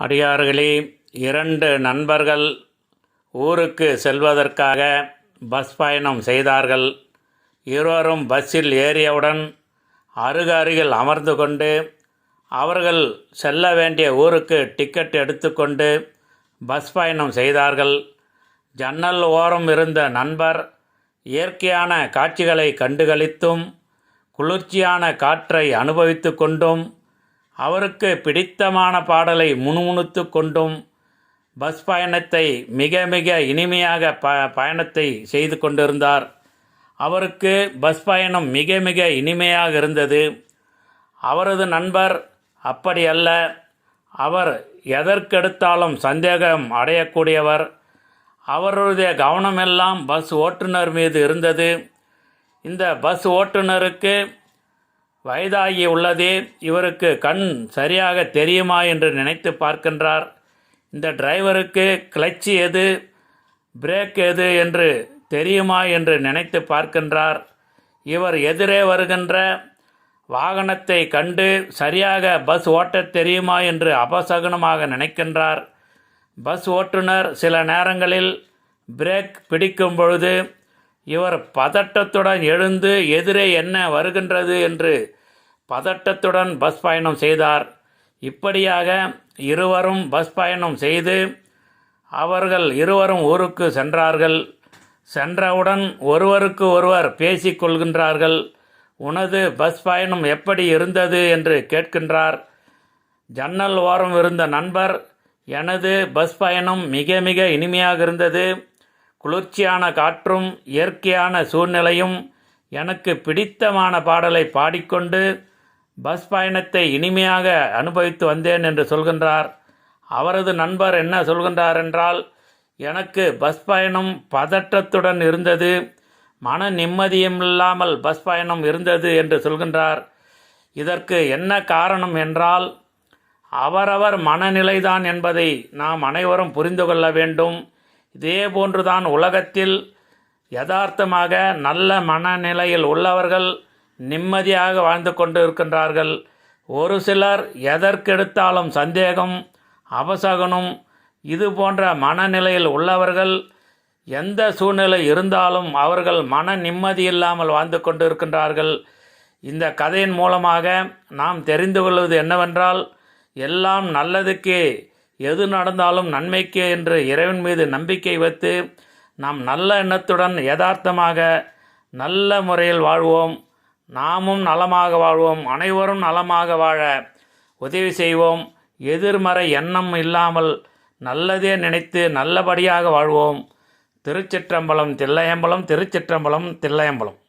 அடியார்களே இரண்டு நண்பர்கள் ஊருக்கு செல்வதற்காக பஸ் பயணம் செய்தார்கள். இருவரும் பஸ்ஸில் ஏறியவுடன் அருகருகில் அமர்ந்து கொண்டு அவர்கள் செல்ல வேண்டிய ஊருக்கு டிக்கெட் எடுத்துக்கொண்டு பஸ் பயணம் செய்தார்கள். ஜன்னல் ஓரம் இருந்த நண்பர் இயற்கையான காட்சிகளை கண்டுகளித்தும் குளிர்ச்சியான காற்றை அனுபவித்து கொண்டும் அவருக்கு பிடித்தமான பாடலை முணுமுணுத்து கொண்டும் பஸ் பயணத்தை மிக மிக இனிமையாக ப பயணத்தை செய்து கொண்டிருந்தார். அவருக்கு பஸ் பயணம் மிக மிக இனிமையாக இருந்தது. அவரது நண்பர் அப்படி அல்ல. அவர் எதற்கெடுத்தாலும் சந்தேகம் அடையக்கூடியவர். அவருடைய கவனமெல்லாம் பஸ் ஓட்டுநர் மீது இருந்தது. இந்த பஸ் ஓட்டுநருக்கு வயதாகி உள்ளதே இவருக்கு கண் சரியாக தெரியுமா என்று நினைத்து பார்க்கின்றார். இந்த டிரைவருக்கு கிளட்சி எது பிரேக் எது என்று தெரியுமா என்று நினைத்து பார்க்கின்றார். இவர் எதிரே வருகின்ற வாகனத்தை கண்டு சரியாக பஸ் ஓட்டத் தெரியுமா என்று அபசகுனமாக நினைக்கின்றார். பஸ் ஓட்டுநர் சில நேரங்களில் பிரேக் பிடிக்கும் பொழுது இவர் பதட்டத்துடன் எழுந்து எதிரே என்ன வருகின்றது என்று பதட்டத்துடன் பஸ் பயணம் செய்தார். இப்படியாக இருவரும் பஸ் பயணம் செய்து அவர்கள் இருவரும் ஊருக்கு சென்றார்கள். சென்றவுடன் ஒருவருக்கு ஒருவர் பேசிக்கொள்கின்றார்கள் உனது பஸ் பயணம் எப்படி இருந்தது என்று கேட்கின்றார். ஜன்னல் ஓரம் இருந்த நண்பர் எனது பஸ் பயணம் மிக மிக இனிமையாக இருந்தது. குளிர்ச்சியான காற்றும் இயற்கையான சூழ்நிலையும் எனக்கு பிடித்தமான பாடலை பாடிக்கொண்டு பஸ் பயணத்தை இனிமையாக அனுபவித்து வந்தேன் என்று சொல்கின்றார். அவரது நண்பர் என்ன சொல்கின்றார் என்றால் எனக்கு பஸ் பயணம் பதற்றத்துடன் இருந்தது மன நிம்மதியும் இல்லாமல் பஸ் பயணம் இருந்தது என்று சொல்கின்றார். இதற்கு என்ன காரணம் என்றால் அவரவர் மனநிலைதான் என்பதை நாம் அனைவரும் புரிந்து கொள்ள வேண்டும். இதே போன்றுதான் உலகத்தில் யதார்த்தமாக நல்ல மனநிலையில் உள்ளவர்கள் நிம்மதியாக வாழ்ந்து கொண்டு இருக்கின்றார்கள் ஒரு சிலர் எதற்கெடுத்தாலும் சந்தேகம் அவசகனும் இது போன்ற மனநிலையில் உள்ளவர்கள் எந்த சூழ்நிலை இருந்தாலும் அவர்கள் மன நிம்மதி இல்லாமல் வாழ்ந்து கொண்டு இருக்கின்றார்கள் இந்த கதையின் மூலமாக நாம் தெரிந்து கொள்வது என்னவென்றால் எல்லாம் நல்லதுக்கே எது நடந்தாலும் நன்மைக்கே என்று இறைவன் மீது நம்பிக்கை வைத்து நாம் நல்ல எண்ணத்துடன் யதார்த்தமாக நல்ல முறையில் வாழ்வோம். நாமும் நலமாக வாழ்வோம். அனைவரும் நலமாக வாழ உதவி செய்வோம். எதிர்மறை எண்ணம் இல்லாமல் நல்லதே நினைத்து நல்லபடியாக வாழ்வோம். திருச்சிற்றம்பலம் தில்லையம்பலம் திருச்சிற்றம்பலம் தில்லையம்பலம்.